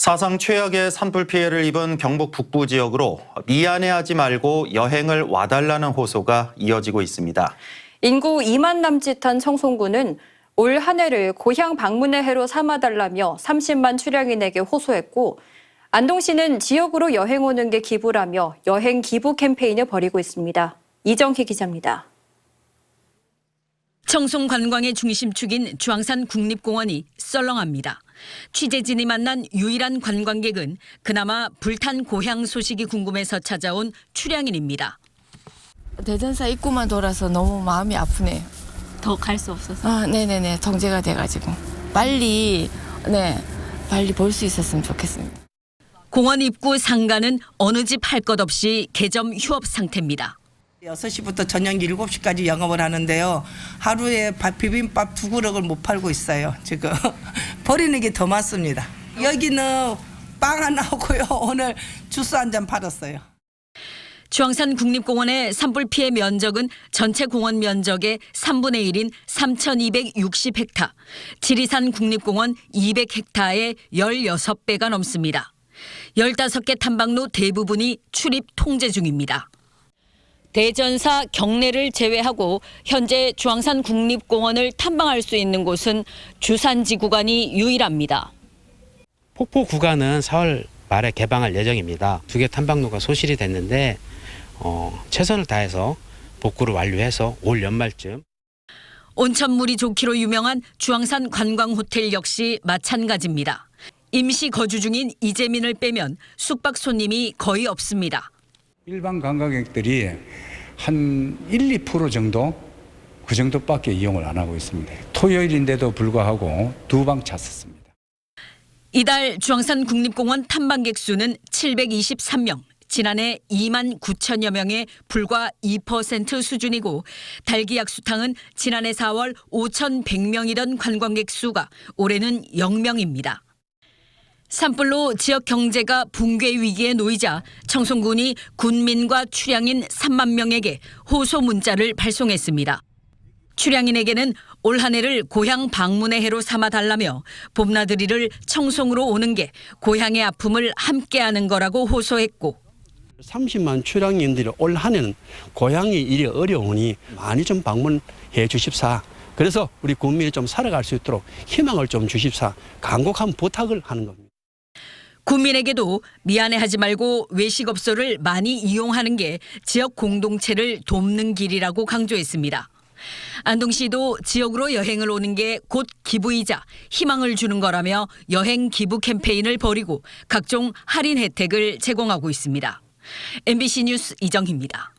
사상 최악의 산불 피해를 입은 경북 북부 지역으로 미안해하지 말고 여행을 와달라는 호소가 이어지고 있습니다. 인구 2만 남짓한 청송군은 올 한 해를 고향 방문의 해로 삼아달라며 30만 출향인에게 호소했고 안동시는 지역으로 여행 오는 게 기부라며 여행 기부 캠페인을 벌이고 있습니다. 이정희 기자입니다. 청송 관광의 중심축인 주황산 국립공원이 썰렁합니다. 취재진이 만난 유일한 관광객은 그나마 불탄 고향 소식이 궁금해서 찾아온 출향인입니다. 대전사 입구만 돌아서 너무 마음이 아프네요. 더 갈 수 없어서. 아, 네네네. 통제가 돼가지고. 빨리, 네, 빨리 볼 수 있었으면 좋겠습니다. 공원 입구 상가는 어느 집 할 것 없이 개점 휴업 상태입니다. 6시부터 저녁 7시까지 영업을 하는데요. 하루에 밥- 비빔밥 두 그릇을 못 팔고 있어요. 지금 버리는 게 더 많습니다. 여기는 빵 하나 하고요. 오늘 주스 한 잔 팔았어요. 주황산 국립공원의 산불 피해 면적은 전체 공원 면적의 3분의 1인 3,260헥타, 지리산 국립공원 200헥타의 16배가 넘습니다. 15개 탐방로 대부분이 출입 통제 중입니다. 대전사 경내를 제외하고 현재 주황산 국립공원을 탐방할 수 있는 곳은 주산지 구간이 유일합니다. 폭포 구간은 4월 말에 개방할 예정입니다. 두 개 탐방로가 소실이 됐는데 어, 최선을 다해서 복구를 완료해서 올 연말쯤 온천물이 좋기로 유명한 주황산 관광호텔 역시 마찬가지입니다. 임시 거주 중인 이재민을 빼면 숙박 손님이 거의 없습니다. 일반 관광객들이 한 1, 2% 정도 그 정도밖에 이용을 안 하고 있습니다. 토요일인데도 불구하고 두 방 찼었습니다. 이달 주황산 국립공원 탐방객 수는 723명, 지난해 2만 9천여 명의 불과 2% 수준이고 달기약 수탕은 지난해 4월 5,100명이던 관광객 수가 올해는 0명입니다. 산불로 지역 경제가 붕괴 위기에 놓이자 청송군이 군민과 출향인 3만 명에게 호소 문자를 발송했습니다. 출향인에게는 올 한 해를 고향 방문의 해로 삼아 달라며 봄나들이를 청송으로 오는 게 고향의 아픔을 함께하는 거라고 호소했고 30만 출향인들이 올 한해는 고향이 일이 어려우니 많이 좀 방문해 주십사. 그래서 우리 국민이 좀 살아갈 수 있도록 희망을 좀 주십사. 간곡한 부탁을 하는 겁니다. 국민에게도 미안해하지 말고 외식업소를 많이 이용하는 게 지역 공동체를 돕는 길이라고 강조했습니다. 안동시도 지역으로 여행을 오는 게 곧 기부이자 희망을 주는 거라며 여행 기부 캠페인을 벌이고 각종 할인 혜택을 제공하고 있습니다. MBC 뉴스 이정희입니다.